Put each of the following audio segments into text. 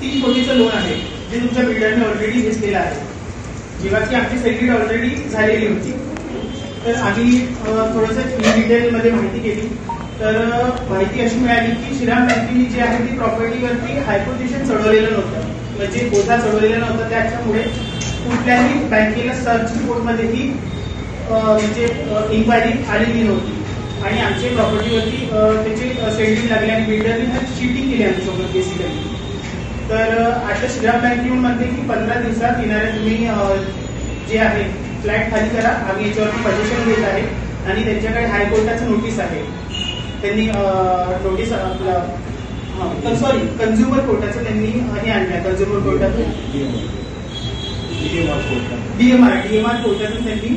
तीन कोटीचं लोन आहे जे तुमच्या बिल्डरने ऑलरेडी घेतलेलं आहे. जेव्हा की आमची सेटलमेंट ऑलरेडी झालेली होती. तर आम्ही थोडंसं इन डिटेलमध्ये माहिती केली. तर माहिती अशी मिळाली की श्रीराम बँकेने जे आहे ती प्रॉपर्टीवरती हायपोटेशन चढवलेलं नव्हतं. म्हणजे बोधा चढवलेला नव्हता. त्याच्यामुळे कुठल्याही बँकेला सर्च रिपोर्टमध्ये ही म्हणजे इन्क्वायरी आलेली नव्हती. आणि आमच्या प्रॉपर्टीवरती त्याचे सेंडिंग लागले आणि बिल्डरने चिटिंग केली आमच्यासोबत बेसिकली तर आता श्रीराम बँक येऊन म्हणते की पंधरा दिवसात येणारे तुम्ही जे आहे फ्लॅट खाली करा. आम्ही याच्यावरती पजेशन घेत आहे. आणि त्यांच्याकडे हायकोर्टाचं नोटीस आहे. त्यांनी नोटीस आपलं सॉरी कन्झ्युमर कोर्टाचं त्यांनी हे आणलं कन्झ्युमर कोर्टातून डीएमआर डीएमआर कोर्टातून त्यांनी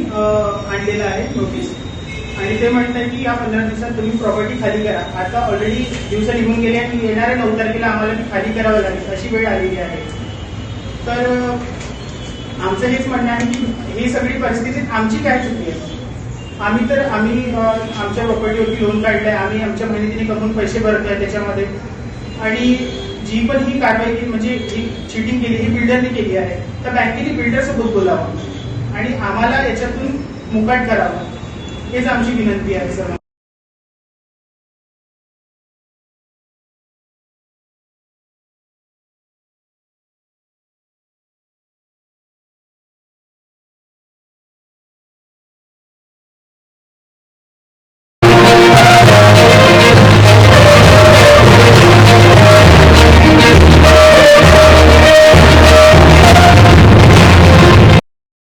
आणलेलं आहे नोटीस आणि ते म्हणतात की या पंधरा दिवसात तुम्ही प्रॉपर्टी खाली करा. आता ऑलरेडी दिवस निघून गेले आणि येणाऱ्या नऊ तारखेला आम्हाला ती खाली करावं लागेल अशी वेळ आलेली आहे. तर आमचं हेच म्हणणं आहे की ही सगळी परिस्थिती आमची काय चुकी आहे? आम्ही तर आम्ही आमच्या प्रॉपर्टीवरती लोन काढलंय आम्ही आमच्या मेहनतीने कमवून पैसे भरतोय त्याच्यामध्ये. आणि जी पण ही कारवाई म्हणजे जी चिटिंग केली ही बिल्डरने केली आहे तर बँकेने बिल्डरसोबत बोलावं. आणि आम्हाला याच्यातून मुकाट करावं. हेच आमची विनंती आहे सर